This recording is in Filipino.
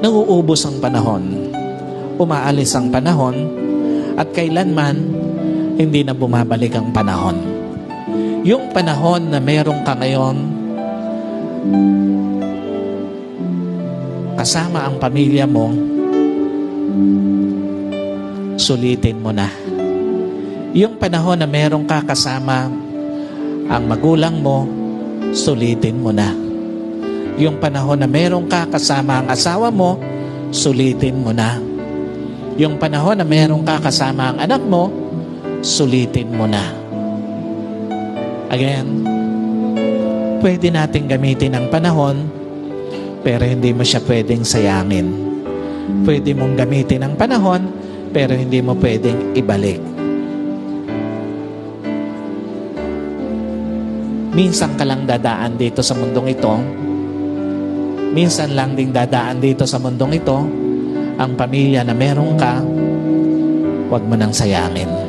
nauubos ang panahon, umaalis ang panahon, at kailanman hindi na bumabalik ang panahon. Yung panahon na meron ka ngayon, kasama ang pamilya mo, sulitin mo na. Yung panahon na meron ka kasama ang magulang mo, sulitin mo na. Yung panahon na meron ka kasama ang asawa mo, sulitin mo na. Yung panahon na meron ka kasama ang anak mo, sulitin mo na. Again, pwede natin gamitin ang panahon, pero hindi mo siya pwedeng sayangin. Pwede mong gamitin ang panahon, pero hindi mo pwedeng ibalik. Minsan ka lang dadaan dito sa mundong ito. Minsan lang ding dadaan dito sa mundong ito. Ang pamilya na meron ka, huwag mo nang sayangin.